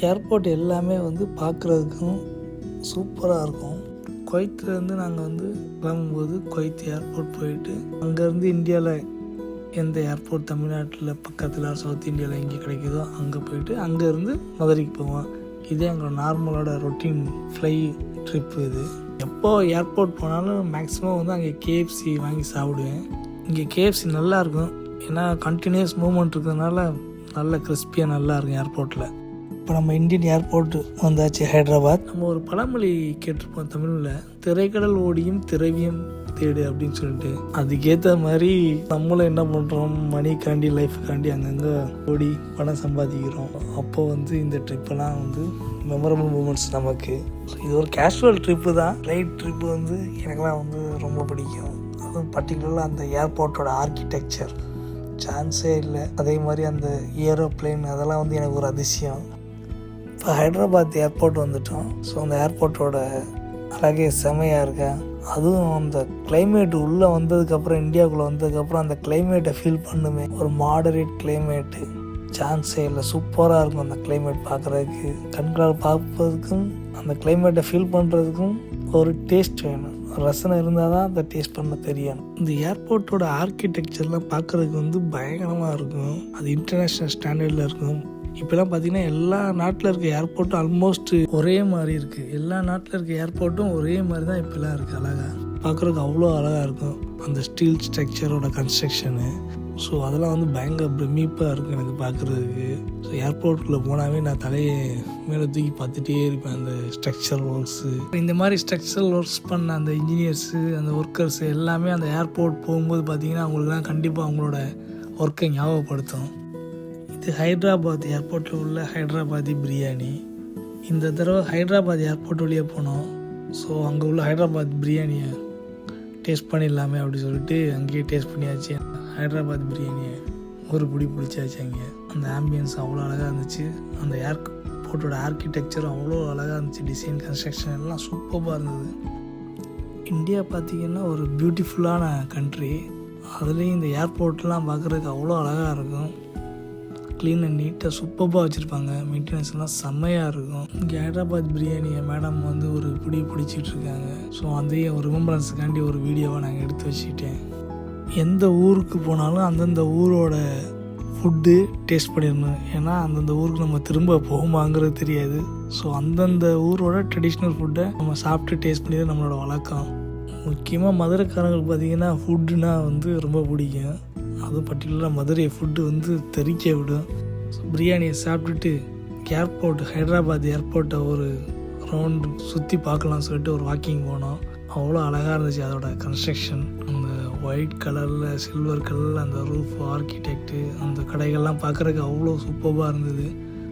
Airport எல்லாமே வந்து பார்க்குறதுக்கும் சூப்பராக இருக்கும். குவைத்துலேருந்து நாங்கள் வந்து கிளம்பும்போது குவைத் ஏர்போர்ட் போயிட்டு அங்கேருந்து இந்தியாவில் எந்த ஏர்போர்ட் தமிழ்நாட்டில் பக்கத்தில் சவுத் இந்தியாவில் எங்கே கிடைக்குதோ அங்கே போயிட்டு அங்கேருந்து மதுரைக்கு போவோம். இதே எங்களோட நார்மலோட ரொட்டீன் ஃப்ளை ட்ரிப்பு இது. எப்போ ஏர்போர்ட் போனாலும் மேக்ஸிமம் வந்து அங்கே கேஎஃப்சி வாங்கி சாப்பிடுவேன். இங்கே கேஎஃப்சி நல்லாயிருக்கும் ஏன்னா கண்டினியூஸ் மூமெண்ட் இருக்கிறதுனால நல்ல கிறிஸ்பியாக நல்லாயிருக்கும் ஏர்போர்ட்டில் இப்போ நம்ம இந்தியன் ஏர்போர்ட் வந்தாச்சு ஹைதராபாத். நம்ம ஒரு பழமொழி கேட்டிருப்போம் தமிழில் திரைக்கடல் ஓடியும் திரவியம் தேடு அப்படின்னு சொல்லிட்டு. அதுக்கேற்ற மாதிரி நம்மளும் என்ன பண்ணுறோம் மணிக்காண்டி லைஃபுக்காண்டி அங்கங்கே ஓடி பணம் சம்பாதிக்கிறோம். அப்போ வந்து இந்த ட்ரிப்பெல்லாம் வந்து மெமரபிள் மூமெண்ட்ஸ் நமக்கு. இது ஒரு கேஷுவல் ட்ரிப்பு தான். ரைட் ட்ரிப்பு வந்து எனக்கெல்லாம் வந்து ரொம்ப பிடிக்கும். அதுவும் பர்டிகுலராக அந்த ஏர்போர்ட்டோட ஆர்கிடெக்சர் சான்ஸே இல்லை. அதே மாதிரி அந்த ஏரோப்ளேன் அதெல்லாம் வந்து எனக்கு ஒரு அதிசயம். இப்போ ஹைதராபாத் ஏர்போர்ட் வந்துட்டோம். ஸோ அந்த ஏர்போர்ட்டோட அழகே செமையாக இருக்கா. அதுவும் அந்த கிளைமேட் உள்ளே வந்ததுக்கப்புறம் இந்தியாவுக்குள்ளே வந்ததுக்கப்புறம் அந்த கிளைமேட்டை ஃபீல் பண்ணுமே. ஒரு மாடரேட் கிளைமேட்டு சான்ஸே இல்லை சூப்பராக இருக்கும் அந்த கிளைமேட் பார்க்குறதுக்கு கண்களால் பார்ப்பதுக்கும் அந்த கிளைமேட்டை ஃபீல் பண்ணுறதுக்கும் ஒரு டேஸ்ட் வேணும். ரசனை இருந்தால் தான் அந்த டேஸ்ட் பண்ண தெரியணும் இந்த ஏர்போர்ட்டோட ஆர்கிடெக்சர்லாம் பார்க்குறதுக்கு வந்து பயங்கரமாக இருக்கும். அது இன்டர்நேஷ்னல் ஸ்டாண்டர்டில் இருக்கும். இப்போலாம் பார்த்தீங்கன்னா எல்லா நாட்டில் இருக்க ஏர்போர்ட்டும் ஆல்மோஸ்ட் ஒரே மாதிரி இருக்குது எல்லா நாட்டில் இருக்க ஏர்போர்ட்டும் ஒரே மாதிரி தான் இப்போலாம் இருக்குது அழகாக பார்க்குறதுக்கு அவ்வளோ அழகாக இருக்கும். அந்த ஸ்டீல் ஸ்ட்ரக்சரோட கன்ஸ்ட்ரக்ஷனு ஸோ அதெல்லாம் வந்து பயங்கர பிரமிப்பாக இருக்கும் எனக்கு பார்க்குறதுக்கு ஸோ ஏர்போர்ட்டில் போனாவே நான் தலையை மேலே தூக்கி பார்த்துட்டே இருப்பேன். அந்த ஸ்ட்ரக்சர் ஒர்க்ஸு இந்த மாதிரி ஸ்ட்ரக்சரல் ஒர்க்ஸ் பண்ண அந்த இன்ஜினியர்ஸு அந்த ஒர்க்கர்ஸ் எல்லாமே அந்த ஏர்போர்ட் போகும்போது பார்த்தீங்கன்னா அவங்களுக்குலாம் கண்டிப்பாக அவங்களோட ஒர்க்கை ஞாபகப்படுத்தும். அடுத்து ஹைதராபாத் ஏர்போர்ட்டில் உள்ள ஹைதராபாதி பிரியாணி. இந்த தடவை ஹைதராபாத் ஏர்போர்ட் வழியாக போனோம். ஸோ அங்கே உள்ள ஹைதராபாத் பிரியாணியை டேஸ்ட் பண்ணிடலாமே அப்படி சொல்லிட்டு அங்கேயே டேஸ்ட் பண்ணியாச்சு. ஹைதராபாத் பிரியாணியை ஒரு பிடி பிடிச்சாச்சு அங்கே. அந்த ஆம்பியன்ஸ் அவ்வளோ அழகாக இருந்துச்சு. அந்த ஏர்போர்ட்டோட ஆர்கிடெக்சர் அவ்வளோ அழகாக இருந்துச்சு. டிசைன் கன்ஸ்ட்ரக்ஷன் எல்லாம் சூப்பராக இருந்தது. இந்தியா பார்த்திங்கன்னா ஒரு பியூட்டிஃபுல்லான கண்ட்ரி அதுலேயும் இந்த ஏர்போர்ட்லாம் பார்க்குறதுக்கு அவ்வளோ அழகாக இருக்கும். க்ளீன் அண்ட் நீட்டாக சூப்பராக வச்சுருப்பாங்க. மெயின்டெனன்ஸ் எல்லாம் செம்மையாக இருக்கும். இங்கே ஹைதராபாத் பிரியாணியை மேடம் வந்து ஒரு பிடி பிடிச்சிட்டு இருக்காங்க. ஸோ அதையும் ஒரு ரிமம்பரன்ஸுக்காண்டி ஒரு வீடியோவை நாங்கள் எடுத்து வச்சுக்கிட்டேன். எந்த ஊருக்கு போனாலும் அந்தந்த ஊரோட ஃபுட்டு டேஸ்ட் பண்ணிடணும். ஏன்னா அந்தந்த ஊருக்கு நம்ம திரும்ப போகுமாங்கிறது தெரியாது. ஸோ அந்தந்த ஊரோட ட்ரெடிஷ்னல் ஃபுட்டை நம்ம சாப்பிட்டு டேஸ்ட் பண்ணி நம்மளோட வழக்கம். முக்கியமாக மதுரைக்காரங்களுக்கு பார்த்தீங்கன்னா ஃபுட்டுனா வந்து ரொம்ப பிடிக்கும். அதுவும் பர்டிகுலராக மதுரை ஃபுட்டு வந்து தெறிக்க விடும். ஸோ பிரியாணியை சாப்பிட்டுட்டு ஏர்போர்ட் ஹைதராபாத் ஏர்போர்ட்டை ஒரு ரவுண்டு சுற்றி பார்க்கலாம்னு சொல்லிட்டு ஒரு வாக்கிங் போனோம். அவ்வளோ அழகாக இருந்துச்சு அதோட கன்ஸ்ட்ரக்ஷன் அந்த ஒயிட் கலரில் சில்வர் கலரில் அந்த ரூஃப் ஆர்கிடெக்ட்டு அந்த கடைகள்லாம் பார்க்குறதுக்கு அவ்வளோ சூப்பராக இருந்தது.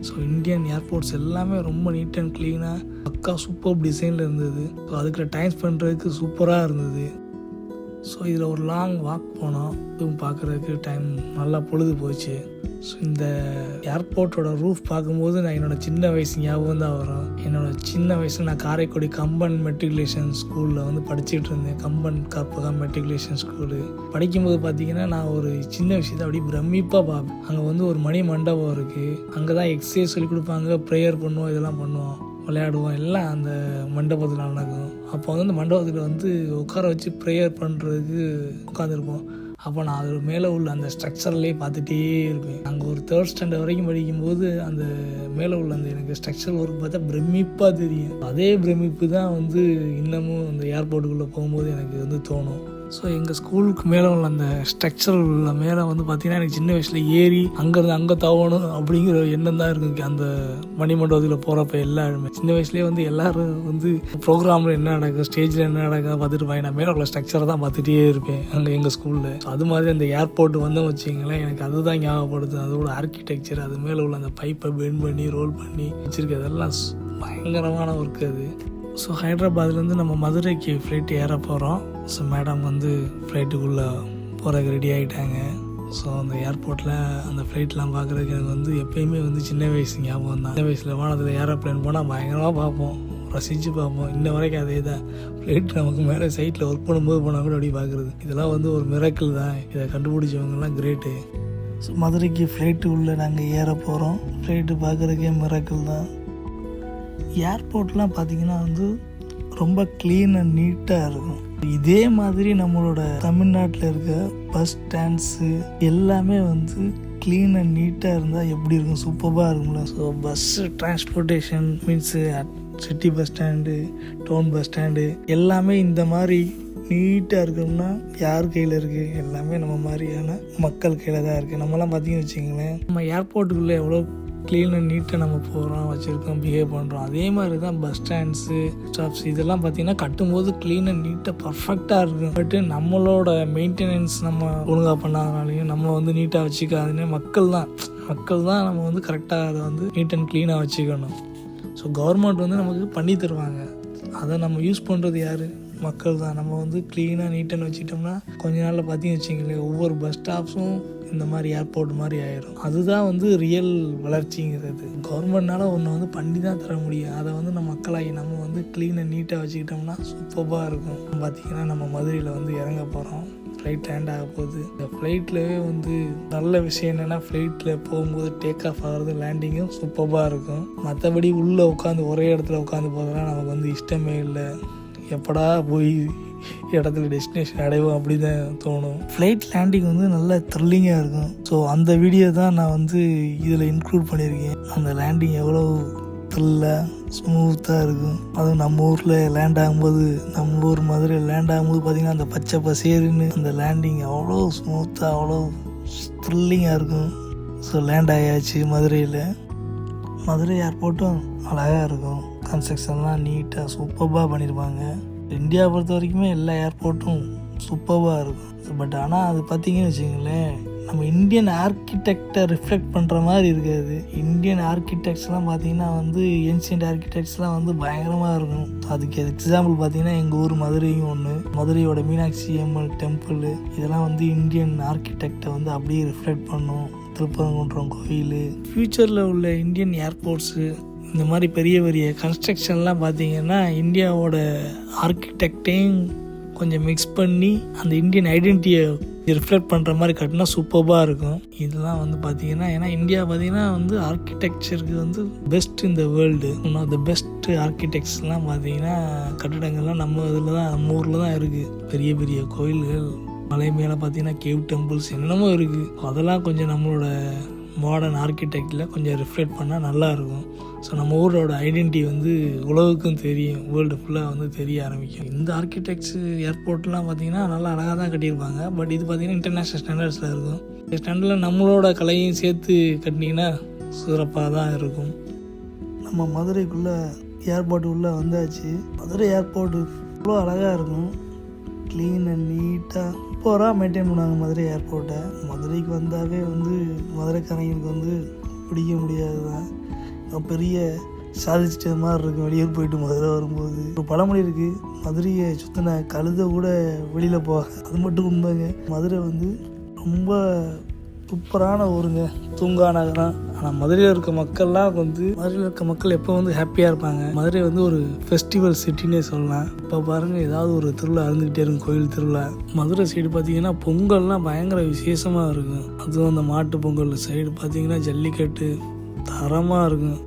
ஸோ இந்தியன் ஏர்போர்ட்ஸ் எல்லாமே ரொம்ப நீட் அண்ட் க்ளீனாக பக்கா சூப்பர் டிசைனில் இருந்தது. ஸோ அதுக்கு டைம் பண்ணுறதுக்கு சூப்பராக இருந்தது. ஸோ இதில் ஒரு லாங் வாக் போனோம். இதுவும் பார்க்குறதுக்கு டைம் நல்லா பொழுது போச்சு. ஸோ இந்த ஏர்போர்ட்டோட ரூஃப் பார்க்கும்போது நான் என்னோடய சின்ன வயசு ஞாபகம் தான் வரும். என்னோடய சின்ன வயசில் நான் காரைக்குடி கம்பன் மெட்ரிகுலேஷன் ஸ்கூலில் வந்து படிச்சுட்டு இருந்தேன். கம்பன் கற்பகம் மெட்ரிகுலேஷன் ஸ்கூலு படிக்கும்போது பார்த்தீங்கன்னா நான் ஒரு சின்ன விஷயத்தை அப்படியே பிரமிப்பாக பார்ப்பேன். அங்கே வந்து ஒரு மணி மண்டபம் இருக்குது அங்கே தான் எக்ஸசைஸ் சொல்லி கொடுப்பாங்க ப்ரேயர் பண்ணுவோம் இதெல்லாம் பண்ணுவோம். விளையாடுவோம். எல்லாம் அந்த மண்டபத்தில் நடக்கும். அப்போ வந்து அந்த மண்டபத்தில் வந்து உட்கார வச்சு ப்ரேயர் பண்ணுறதுக்கு உட்காந்துருப்போம் அப்போ நான் அது மேலே உள்ள அந்த ஸ்ட்ரக்சர்லேயே பார்த்துட்டே இருப்பேன். அங்கே ஒரு தேர்ட் ஸ்டாண்டர்ட் வரைக்கும் படிக்கும்போது அந்த மேலே உள்ள அந்த எனக்கு ஸ்ட்ரக்சர் ஒர்க் பார்த்தா பிரமிப்பாக தெரியும். அதே பிரமிப்பு தான் வந்து இன்னமும் அந்த ஏர்போர்ட்டுக்குள்ளே போகும்போது எனக்கு வந்து தோணும். ஸோ எங்கள் ஸ்கூலுக்கு மேலே உள்ள அந்த ஸ்ட்ரக்சர் உள்ள மேலே வந்து பார்த்தீங்கன்னா எனக்கு சின்ன வயசில் ஏறி அங்கேருந்து அங்கே தவணும் அப்படிங்கிற எண்ணம் தான் இருக்கு அந்த மணிமண்டபத்தில் போகிறப்ப எல்லாருமே. சின்ன வயசுலேயே வந்து எல்லாரும் வந்து ப்ரோக்ராமில் என்ன நடக்கும் ஸ்டேஜில் என்ன நடக்கும் பார்த்துட்டு போய் நான் மேலே உள்ள ஸ்ட்ரக்சரை தான் பார்த்துட்டே இருப்பேன் அங்கே எங்கள் ஸ்கூலில் அது மாதிரி அந்த ஏர்போர்ட் வந்தோம் வச்சிங்களேன் எனக்கு அதுதான் ஞாபகப்படுது அதோட ஆர்கிடெக்சர் அது மேலே உள்ள அந்த பைப்பை பெண்ட் பண்ணி ரோல் பண்ணி வச்சிருக்கிறதெல்லாம் பயங்கரமான ஒர்க் அது. ஸோ ஹைதராபாத்லேருந்து நம்ம மதுரைக்கு ஃப்ளைட் ஏற போகிறோம் ஸோ மேடம் வந்து ஃப்ளைட்டுக்குள்ளே போகிறதுக்கு ரெடி ஆகிட்டாங்க ஸோ அந்த ஏர்போர்ட்டில் அந்த ஃப்ளைட்லாம் பார்க்குறதுக்கு எனக்கு வந்து எப்பயுமே வந்து சின்ன வயசு ஞாபகம் தான். சின்ன வயசில் வானத்தில் ஏரோப்ளேன் போனால் பயங்கரமாக பார்ப்போம். ரசித்து பார்ப்போம். இன்ன வரைக்கும் அதே தான். ஃப்ளைட் நமக்கு மேலே சைட்டில் ஒர்க் பண்ணும்போது போனால் கூட அப்படி பார்க்குறது இதெல்லாம் வந்து ஒரு மிரக்கல் தான். இதை கண்டுபிடிச்சவங்கலாம் கிரேட்டு ஸோ மதுரைக்கு ஃப்ளைட்டு உள்ளே நாங்கள் ஏற போகிறோம் ஃப்ளைட்டு பார்க்குறதுக்கே மிராக்கிள் தான். ஏர்போர்ட்லாம் பார்த்தீங்கன்னா வந்து ரொம்ப க்ளீன் அண்ட் நீட்டாக இருக்கும். இதே மாதிரி நம்மளோட தமிழ்நாட்டில் இருக்க பஸ் ஸ்டாண்ட்ஸு எல்லாமே வந்து க்ளீன் அண்ட் நீட்டாக இருந்தால் எப்படி இருக்கும்? சூப்பராக இருக்கும்ல. So bus transportation means city bus stand town bus stand எல்லாமே இந்த மாதிரி நீட்டாக இருக்கணும்னா யார் கையில் இருக்குது எல்லாமே நம்ம மாதிரியான மக்கள் கையில் தான் இருக்குது நம்மலாம் பார்த்தீங்கன்னு வச்சுங்களேன் நம்ம ஏர்போர்ட்டுக்குள்ளே எவ்வளோ க்ளீன் அண்ட் நீட்டாக நம்ம போகிறோம் வச்சுருக்கோம் பிஹேவ் பண்ணுறோம் அதே மாதிரி தான் பஸ் ஸ்டாண்ட்ஸு ஸ்டாப்ஸ் இதெல்லாம் பார்த்தீங்கன்னா கட்டும்போது க்ளீன் அண்ட் நீட்டாக பர்ஃபெக்டாக இருக்கும். பட்டு நம்மளோட மெயின்டெனன்ஸ் நம்ம ஒழுங்காக பண்ணாதனாலையும் நம்ம வந்து நீட்டாக வச்சுக்காதுன்னு மக்கள் தான் மக்கள் தான் நம்ம வந்து கரெக்டாக அதை வந்து நீட் அண்ட் க்ளீனாக வச்சுக்கணும். ஸோ கவர்மெண்ட் வந்து நமக்கு பண்ணி தருவாங்க. அதை நம்ம யூஸ் பண்ணுறது யார்? மக்கள் தான் நம்ம வந்து க்ளீனாக நீட்டாக வச்சுக்கிட்டோம்னா கொஞ்ச நாளில் பார்த்தீங்கன்னு வச்சிங்களேன் ஒவ்வொரு பஸ் ஸ்டாப்ஸும் இந்த மாதிரி ஏர்போர்ட் மாதிரி ஆயிரும். அதுதான் வந்து ரியல் வளர்ச்சிங்கிறது. கவர்மெண்ட்னால ஒன்று வந்து பண்ணி தான் தர முடியும். அதை வந்து நம்ம மக்களாகி நம்ம வந்து க்ளீனாக நீட்டாக வச்சுக்கிட்டோம்னா சூப்பராக இருக்கும். பார்த்தீங்கன்னா நம்ம மதுரையில் வந்து இறங்க போகிறோம் ஃப்ளைட் லேண்ட் ஆக போகுது. இந்த ஃப்ளைட்லவே வந்து நல்ல விஷயம் என்னென்னா ஃப்ளைட்டில் போகும்போது டேக் ஆஃப் ஆகிறது லேண்டிங்கும் சூப்பராக இருக்கும். மற்றபடி உள்ளே உட்காந்து ஒரே இடத்துல உட்காந்து போகிறதுலாம் நமக்கு வந்து இஷ்டமே இல்லை. எப்படா போய் இடத்துல டெஸ்டினேஷன் அடைவோம் அப்படி தான் தோணும். ஃப்ளைட் லேண்டிங் வந்து நல்ல த்ரில்லிங்காக இருக்கும். ஸோ அந்த வீடியோ தான் நான் வந்து இதில் இன்க்ளூட் பண்ணியிருக்கேன். அந்த லேண்டிங் எவ்வளோ த்ரில்லாக ஸ்மூத்தாக இருக்கும். அதுவும் நம்ம ஊரில் லேண்ட் ஆகும்போது நம்ம ஊர் மதுரை லேண்ட் ஆகும்போது பார்த்திங்கன்னா அந்த பச்சை பசேருன்னு அந்த லேண்டிங் அவ்வளோ ஸ்மூத்தாக அவ்வளோ த்ரில்லிங்காக இருக்கும். ஸோ லேண்ட் ஆகியாச்சு மதுரையில். மதுரை ஏர்போர்ட்டும் அழகாக இருக்கும். கன்ஸ்ட்ரக்ஷன்லாம் நீட்டாக சூப்பராக பண்ணியிருப்பாங்க இந்தியா பொறுத்த வரைக்குமே எல்லா ஏர்போர்ட்டும் சூப்பராக இருக்கும். பட் ஆனால் அது பார்த்தீங்கன்னு வச்சுங்களேன் நம்ம இந்தியன் ஆர்கிடெக்டை ரிஃப்ளெக்ட் பண்ணுற மாதிரி இருக்காது. இந்தியன் ஆர்கிடெக்ட்ஸ்லாம் பார்த்தீங்கன்னா வந்து ஏன்ஷியன்ட் ஆர்கிடெக்ட்ஸ்லாம் வந்து பயங்கரமாக இருக்கும். அதுக்கு எக்ஸாம்பிள் பார்த்தீங்கன்னா எங்கள் ஊர் மதுரையும் ஒன்று மதுரையோட மீனாட்சி அம்மன் டெம்பிள் இதெல்லாம் வந்து இந்தியன் ஆர்கிடெக்டை வந்து அப்படியே ரிஃப்ளெக்ட் பண்ணும். திருப்பரங்குன்றம் கோயில். ஃப்யூச்சரில் உள்ள இந்தியன் ஏர்போர்ட்ஸு இந்த மாதிரி பெரிய பெரிய கன்ஸ்ட்ரக்ஷன்லாம் பார்த்தீங்கன்னா இந்தியாவோட ஆர்கிடெக்டையும் கொஞ்சம் மிக்ஸ் பண்ணி அந்த இந்தியன் ஐடென்டிட்டியை ரிஃப்ளெக்ட் பண்ணுற மாதிரி கட்டினா சூப்பராக இருக்கும். இதெல்லாம் வந்து பார்த்தீங்கன்னா ஏன்னா இந்தியா பார்த்தீங்கன்னா வந்து ஆர்கிடெக்சருக்கு வந்து பெஸ்ட் இந்த world one of the best ஆர்கிடெக்ட்ஸ்லாம் பார்த்தீங்கன்னா கட்டிடங்கள்லாம் நம்ம இதில் தான் நம்ம ஊரில் தான் இருக்குது பெரிய பெரிய கோயில்கள் மலை மேலே பார்த்தீங்கன்னா கேவ் டெம்பிள்ஸ் என்னென்னமோ இருக்குது அதெல்லாம் கொஞ்சம் நம்மளோட மாடர்ன் ஆர்கிடெக்டில் கொஞ்சம் ரிஃப்ளெக்ட் பண்ணால் நல்லாயிருக்கும் ஸோ நம்ம ஊரோட ஐடென்டிட்டி வந்து உலகுக்கும் தெரியும். வேர்ல்டு ஃபுல்லாக வந்து தெரிய ஆரம்பிக்கும். இந்த ஆர்கிடெக்ட்ஸ் ஏர்போர்ட்லாம் பார்த்தீங்கன்னா நல்லா அழகாக தான் கட்டியிருப்பாங்க. பட் இது பார்த்தீங்கன்னா இன்டர்நேஷ்னல் ஸ்டாண்டர்ட்ஸில் இருக்கும். இந்த ஸ்டாண்டர்டில் நம்மளோட கலையும் சேர்த்து கட்டினீங்கன்னா சிறப்பாக தான் இருக்கும். நம்ம மதுரைக்குள்ளே ஏர்போர்ட் உள்ளே வந்தாச்சு. மதுரை ஏர்போர்ட்டு அவ்வளோ அழகாக இருக்கும். க்ளீன் அண்ட் நீட்டாக சூப்பராக மெயின்டைன் பண்ணுவாங்க மதுரை ஏர்போர்ட்டை மதுரைக்கு வந்தாவே வந்து மதுரைக்காரங்களுக்கு வந்து பிடிக்க முடியாது தான் பெரிய சாதிச்சிட்ட மாதிரி இருக்கும். வெளியூர் போயிட்டு மதுரை வரும்போது. ஒரு பழமொழி இருக்குது மதுரையை சுற்றின கழுத கூட வெளியில் போக அது மட்டும் உண்மைங்க. மதுரை வந்து ரொம்ப சூப்பரான ஊருங்க. தூங்கா நகரம் ஆனால் மதுரையில் இருக்க மக்கள்லாம் வந்து மதுரையில் இருக்க மக்கள் எப்போ வந்து ஹாப்பியாக இருப்பாங்க? மதுரை வந்து ஒரு ஃபெஸ்டிவல் சிட்டினே சொல்லலாம். இப்போ பாருங்கள் ஏதாவது ஒரு திருவிழா இருந்துக்கிட்டே இருக்கும் கோயில் திருவிழா. மதுரை சைடு பார்த்தீங்கன்னா பொங்கல்லாம் பயங்கர விசேஷமாக இருக்கும். அதுவும் அந்த மாட்டு பொங்கல் சைடு பார்த்தீங்கன்னா ஜல்லிக்கட்டு தரமாக இருக்கும்.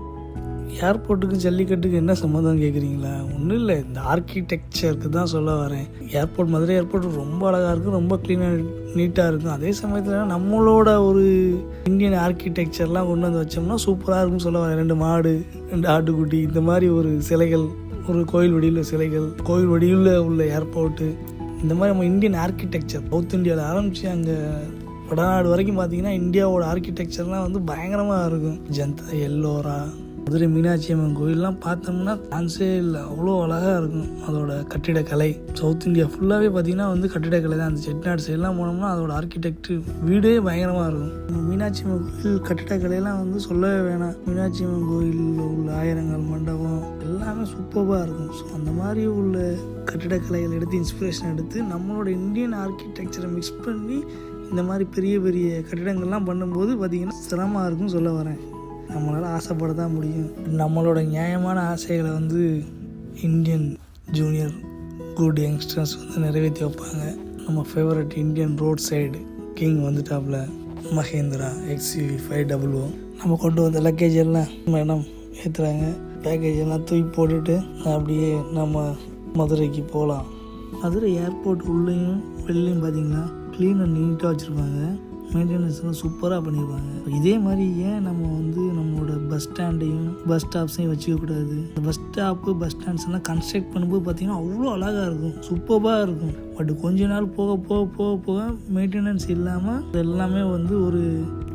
ஏர்போர்ட்டுக்கு ஜல்லிக்கட்டுக்கு என்ன சம்மந்தம் கேட்குறீங்களா ஒன்றும் இல்லை இந்த ஆர்கிடெக்சருக்கு தான் சொல்ல வரேன். ஏர்போர்ட் மதுரை ஏர்போர்ட் ரொம்ப அழகாக இருக்கும் ரொம்ப க்ளீனாக நீட்டாக இருக்கும். அதே சமயத்தில் நம்மளோட ஒரு இந்தியன் ஆர்கிடெக்சர்லாம் கொண்டு வந்து வச்சோம்னா சூப்பராக இருக்கும்னு சொல்ல ரெண்டு மாடு ரெண்டு ஆட்டுக்குட்டி இந்த மாதிரி ஒரு சிலைகள் ஒரு கோயில் வடிவில் சிலைகள் கோயில் வடிவில் உள்ள ஏர்போர்ட்டு இந்த மாதிரி நம்ம இந்தியன் ஆர்கிடெக்சர் சவுத் இந்தியாவில் ஆரம்பித்து அங்கே வடநாடு வரைக்கும் பார்த்தீங்கன்னா இந்தியாவோட ஆர்கிடெக்சர்லாம் வந்து பயங்கரமாக இருக்கும். ஜந்தா எல்லோரா மதுரை மீனாட்சி அம்மன் கோயிலெலாம் பார்த்தோம்னா டான்ஸே இல்லை அவ்வளோ அழகாக இருக்கும் அதோட கட்டிடக்கலை. சவுத் இந்தியா ஃபுல்லாகவே பார்த்தீங்கன்னா வந்து கட்டிடக்கலை தான். அந்த செட்டிநாடு சைட்லாம் போனோம்னா அதோட ஆர்கிடெக்ட் வீடே பயங்கரமாக இருக்கும். மீனாட்சி அம்மன் கோயில் கட்டிடக்கலையெல்லாம் வந்து சொல்லவே வேணாம். மீனாட்சி அம்மன் கோயிலில் உள்ள ஆயிரங்கால் மண்டபம் எல்லாமே சூப்பராக இருக்கும். ஸோ அந்த மாதிரி உள்ள கட்டிடக்கலைகள் எடுத்து இன்ஸ்பிரேஷன் எடுத்து நம்மளோட இந்தியன் ஆர்கிடெக்சரை மிக்ஸ் பண்ணி இந்த மாதிரி பெரிய பெரிய கட்டிடங்கள்லாம் பண்ணும்போது பார்த்திங்கன்னா சிரமமாக இருக்கும் சொல்ல வரேன். நம்மளால் ஆசைப்பட தான் முடியும். நம்மளோட நியாயமான ஆசைகளை வந்து இந்தியன் ஜூனியர் குட் யங்ஸ்டர்ஸ் வந்து நிறைவேற்றி வைப்பாங்க. நம்ம favourite Indian road side king வந்துட்டாப்புல Mahindra XUV five double O நம்ம கொண்டு வந்த லக்கேஜ் எல்லாம் மேடம் ஏற்றுறாங்க பேக்கேஜ் எல்லாம் தூக்கி போட்டுட்டு அப்படியே நம்ம மதுரைக்கு போகலாம். மதுரை ஏர்போர்ட் உள்ளேயும் வெளிலையும் பார்த்தீங்கன்னா க்ளீன் அண்ட் நீட்டாக வச்சுருப்பாங்க. மெயின்டெனன்ஸ்லாம் சூப்பராக பண்ணியிருப்பாங்க இதே மாதிரி ஏன் நம்ம வந்து பஸ் ஸ்டாண்டையும் பஸ் ஸ்டாப்ஸையும் வச்சுக்கக்கூடாது இந்த பஸ் ஸ்டாப்பு பஸ் ஸ்டாண்ட்ஸ் எல்லாம் கன்ஸ்ட்ரக்ட் பண்ணும்போது பார்த்தீங்கன்னா அவ்வளோ அழகாக இருக்கும். சூப்பராக இருக்கும். பட் கொஞ்ச நாள் போக போக போக போக மெயின்டெனன்ஸ் இல்லாமல் எல்லாமே வந்து ஒரு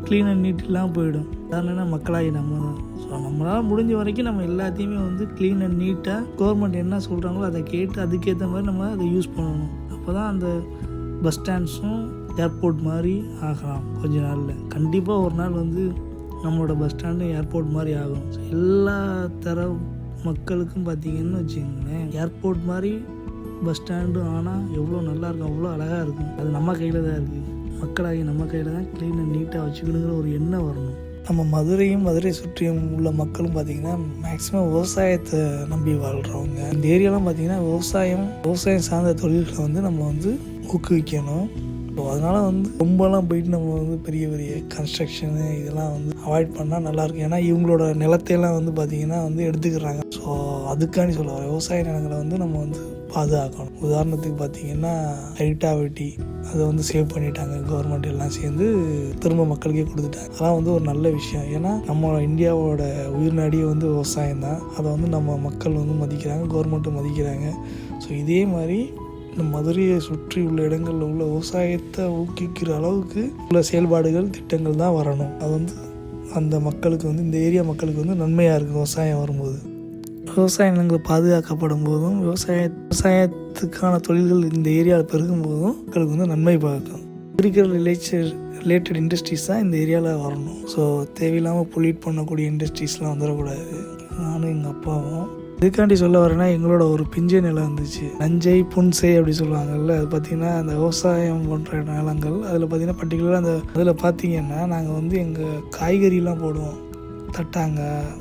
க்ளீன் அண்ட் நீட் இல்லாமல் போயிடும். காரணம்னா மக்களாகி நம்ம தான். ஸோ நம்மளால் முடிஞ்ச வரைக்கும் நம்ம எல்லாத்தையுமே வந்து க்ளீன் அண்ட் நீட்டாக கவர்மெண்ட் என்ன சொல்கிறாங்களோ அதை கேட்டு அதுக்கேற்ற மாதிரி நம்ம அதை யூஸ் பண்ணணும். அப்போ தான் அந்த பஸ் ஸ்டாண்ட்ஸும் ஏர்போர்ட் மாதிரி ஆகலாம். கொஞ்ச நாளில். கண்டிப்பாக ஒரு நாள் வந்து நம்மளோட பஸ் ஸ்டாண்டு ஏர்போர்ட் மாதிரி ஆகும். எல்லா தர மக்களுக்கும் பார்த்தீங்கன்னு வச்சுக்கோங்களேன் ஏர்போர்ட் மாதிரி பஸ் ஸ்டாண்டு ஆனால் எவ்வளோ நல்லா இருக்கும் அவ்வளோ அழகாக இருக்கும். அது நம்ம கையில் தான் இருக்குது மக்களாகி நம்ம கையில் தான் க்ளீனாக நீட்டாக வச்சுக்கணுங்கிற ஒரு எண்ணம் வரணும். நம்ம மதுரையும் மதுரை சுற்றியும் உள்ள மக்களும் பார்த்திங்கன்னா மேக்ஸிமம் விவசாயத்தை நம்பி வாழ்கிறவங்க இந்த ஏரியாலாம் பார்த்திங்கன்னா விவசாயம் விவசாயம் சார்ந்த தொழில்களை வந்து நம்ம வந்து ஊக்குவிக்கணும். ஸோ அதனால் வந்து ரொம்பலாம் போயிட்டு நம்ம வந்து பெரிய பெரிய கன்ஸ்ட்ரக்ஷனு இதெல்லாம் வந்து அவாய்ட் பண்ணால் நல்லாயிருக்கும் ஏன்னா இவங்களோட நிலத்தையெல்லாம் வந்து பார்த்திங்கன்னா வந்து எடுத்துக்கிறாங்க. ஸோ அதுக்காண்டி சொல்ல விவசாய நிலங்களை வந்து நம்ம வந்து பாதுகாக்கணும். உதாரணத்துக்கு பார்த்தீங்கன்னா ஹைட்டா வெட்டி அதை வந்து சேவ் பண்ணிட்டாங்க. கவர்மெண்ட் எல்லாம் சேர்ந்து திரும்ப மக்களுக்கே கொடுத்துட்டாங்க. அதெல்லாம் வந்து ஒரு நல்ல விஷயம். ஏன்னா நம்ம இந்தியாவோட உயிர்நாடியே வந்து விவசாயம் தான் அதை வந்து நம்ம மக்கள் வந்து மதிக்கிறாங்க. கவர்மெண்ட்டும் மதிக்கிறாங்க. ஸோ இதே மாதிரி இந்த மதுரையை சுற்றி உள்ள இடங்களில் உள்ள விவசாயத்தை ஊக்குவிக்கிற அளவுக்கு உள்ள செயல்பாடுகள் திட்டங்கள் தான் வரணும். அது வந்து அந்த மக்களுக்கு வந்து இந்த ஏரியா மக்களுக்கு வந்து நன்மையாக இருக்கும் விவசாயம் வரும்போது. விவசாய நிலங்கள் பாதுகாக்கப்படும் போதும் விவசாய விவசாயத்துக்கான தொழில்கள் இந்த ஏரியாவில் பெருகும் போதும் மக்களுக்கு வந்து நன்மை பார்க்கும். அக்ரிகல்ச்சர் ரிலேச்சர் ரிலேட்டட் இண்டஸ்ட்ரீஸ் தான் இந்த ஏரியாவில் வரணும். ஸோ தேவையில்லாமல் பொல்யூட் பண்ணக்கூடிய இண்டஸ்ட்ரீஸ்லாம் வந்துடக்கூடாது. நானும் எங்கள் அப்பாவும் இதுக்காண்டி சொல்ல வரேன்னா எங்களோட ஒரு பிஞ்சை நிலம் இருந்துச்சு. நஞ்சை புன்சை அப்படி சொல்லுவாங்கல்ல அது பார்த்தீங்கன்னா அந்த விவசாயம் போன்ற நிலங்கள். அதில் பார்த்தீங்கன்னா பர்டிகுலராக அந்த அதில் பார்த்தீங்கன்னா நாங்கள் வந்து எங்கள் காய்கறிலாம் போடுவோம். தட்டாங்காய்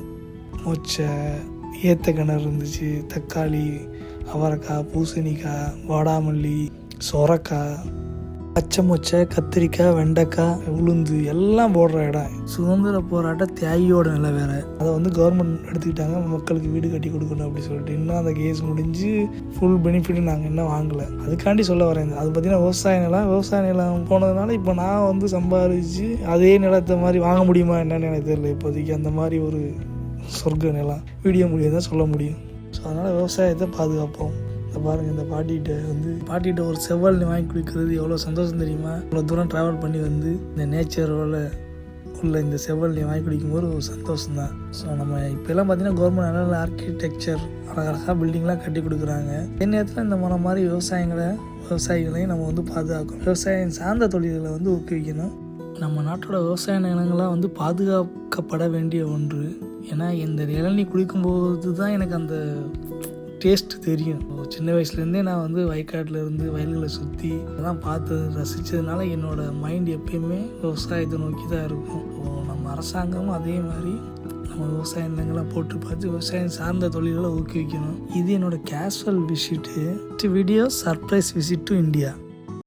மொச்சை ஏத்த கிணறு இருந்துச்சு தக்காளி அவரைக்காய் பூசணிக்காய் வாடாமல்லி சொரக்காய் பச்சை மொச்சை கத்திரிக்காய் வெண்டைக்காய் உளுந்து எல்லாம் போடுற இடம். சுதந்திர போராட்ட தியாகியோட நிலை வேற. அதை வந்து கவர்மெண்ட் எடுத்துக்கிட்டாங்க. மக்களுக்கு வீடு கட்டி கொடுக்கணும் அப்படி சொல்லிட்டு. இன்னும் அந்த கேஸ் முடிஞ்சு ஃபுல் பெனிஃபிட் நாங்கள் இன்னும் வாங்கலை. அதுக்காண்டி சொல்ல வரேன். அது பார்த்தீங்கன்னா விவசாய நிலம் விவசாய நிலம் போனதுனால இப்போ நான் வந்து சம்பாதிச்சு அதே நிலத்தை மாதிரி வாங்க முடியுமா என்னன்னு எனக்கு தெரியல. இப்போதைக்கு அந்த மாதிரி ஒரு சொர்க்க நிலம் வீடியோ மூலியம் தான் சொல்ல முடியும். ஸோ அதனால் விவசாயத்தை பாதுகாப்போம். இந்த பாருங்க இந்த பாட்டிகிட்ட வந்து பாட்டிகிட்ட ஒரு செவ்வாழ் வாங்கி குடிக்கிறது எவ்வளோ சந்தோஷம் தெரியுமா? இவ்வளோ தூரம் ட்ராவல் பண்ணி வந்து இந்த நேச்சரோட உள்ள இந்த செவ்வல் வாங்கி குடிக்கும்போது ஒரு சந்தோஷம் தான் ஸோ நம்ம இப்போல்லாம் பார்த்தீங்கன்னா கவர்மெண்ட் நல்ல நல்ல ஆர்கிடெக்சர் அழகழகாக பில்டிங்லாம் கட்டி கொடுக்குறாங்க. அதே நேரத்தில் இந்த மன மாதிரி விவசாயங்களை விவசாயிகளையும் நம்ம வந்து பாதுகாக்கணும். விவசாயம் சார்ந்த தொழில்களை வந்து ஊக்குவிக்கணும். நம்ம நாட்டோட விவசாய நிலங்கள்லாம் வந்து பாதுகாக்கப்பட வேண்டிய ஒன்று. ஏன்னா இந்த இளநீ குடிக்கும்போது தான் எனக்கு அந்த டேஸ்ட் தெரியும். சின்ன வயசுலேருந்தே நான் வந்து வயக்காட்டில் இருந்து வயல்களை சுற்றி அதெல்லாம் பார்த்து ரசித்ததுனால என்னோடய மைண்ட் எப்பயுமே விவசாயத்தை நோக்கி தான் இருக்கும். நம்ம அரசாங்கமும் அதே மாதிரி நம்ம விவசாய நிலங்களை போட்டு பார்த்து விவசாயம் சார்ந்த தொழில்களை ஊக்குவிக்கணும். இது என்னோட casual visit video surprise visit to India